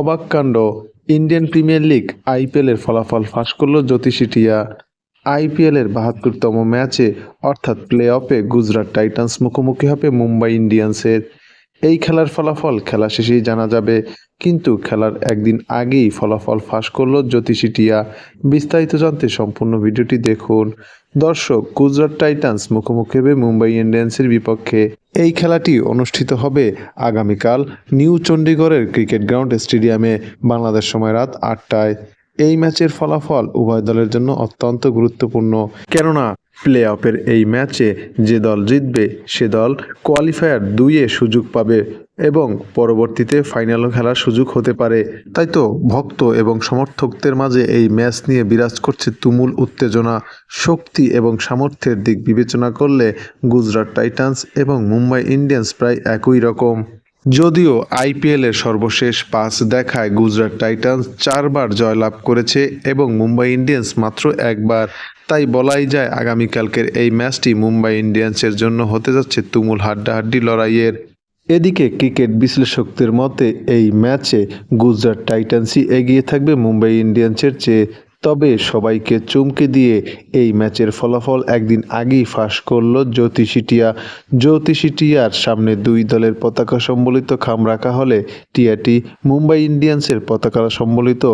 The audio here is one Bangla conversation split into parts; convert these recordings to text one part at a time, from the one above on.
অবাক কাণ্ড। ইন্ডিয়ান প্রিমিয়ার লিগ আইপিএলের ফলাফল ফাঁস করল জ্যোতিষী টিয়া। আইপিএলের বাহাত্তরতম ম্যাচে, অর্থাৎ প্লে অফে গুজরাট টাইটান্স মুখোমুখি হবে মুম্বাই ইন্ডিয়ান্সের। এই খেলার ফলাফল খেলা শেষেই জানা যাবে, কিন্তু খেলার একদিন আগেই ফলাফল ফাঁস করল জ্যোতিষী টিয়া বিস্তারিত জানতে সম্পূর্ণ ভিডিওটি দেখুন। দর্শক, গুজরাট টাইটান্স মুখোমুখি হবে মুম্বাই ইন্ডিয়ান্সের বিপক্ষে। এই খেলাটি অনুষ্ঠিত হবে আগামীকাল নিউ চণ্ডীগড়ের ক্রিকেট গ্রাউন্ড স্টেডিয়ামে, বাংলাদেশ সময় রাত আটটায়। এই ম্যাচের ফলাফল উভয় দলের জন্য অত্যন্ত গুরুত্বপূর্ণ। কেননা প্লে অফের এই ম্যাচে যে দল জিতবে, সে দল কোয়ালিফায়ার দুইয়ে সুযোগ পাবে এবং পরবর্তীতে ফাইনালও খেলার সুযোগ হতে পারে। তাই তো, ভক্ত এবং সমর্থকদের মাঝে এই ম্যাচ নিয়ে বিরাজ করছে তুমুল উত্তেজনা, শক্তি এবং সামর্থ্যের দিক বিবেচনা করলে গুজরাট টাইটান্স এবং মুম্বাই ইন্ডিয়ান্স প্রায় একই রকম। যদিও আইপিএলের সর্বশেষ পাঁচ দেখায় গুজরাট টাইটান্স চারবার জয়লাভ করেছে এবং মুম্বাই ইন্ডিয়ান্স মাত্র একবার। তাই বলাই যায় আগামীকালকের এই ম্যাচটি মুম্বাই ইন্ডিয়ান্সের জন্য হতে যাচ্ছে তুমুল হাড্ডাহাড্ডি লড়াইয়ের। এদিকে ক্রিকেট বিশ্লেষকদের মতে, এই ম্যাচে গুজরাট টাইটান্সই এগিয়ে থাকবে মুম্বাই ইন্ডিয়ান্সের চেয়ে। তবে সবাইকে চমকে দিয়ে এই ম্যাচের ফলাফল একদিন আগেই ফাঁস করল জ্যোতিষী টিয়া জ্যোতিষী টিয়ার সামনে দুই দলের পতাকা সম্বলিত খাম রাখা হলে টিয়াটি মুম্বাই ইন্ডিয়ান্সের পতাকা সম্বলিত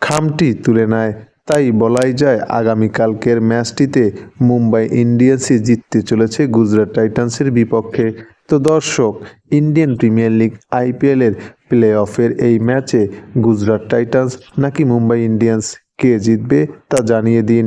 খামটি তুলে নেয়। তাই বলাই যায় আগামীকালকের ম্যাচটিতে মুম্বাই ইন্ডিয়ান্সই জিততে চলেছে গুজরাট টাইটান্সের বিপক্ষে। তো দর্শক, ইন্ডিয়ান প্রিমিয়ার লিগ আইপিএলের প্লে অফের এই ম্যাচে গুজরাট টাইটান্স নাকি মুম্বাই ইন্ডিয়ান্স কে জিতবে তা জানিয়ে দিন।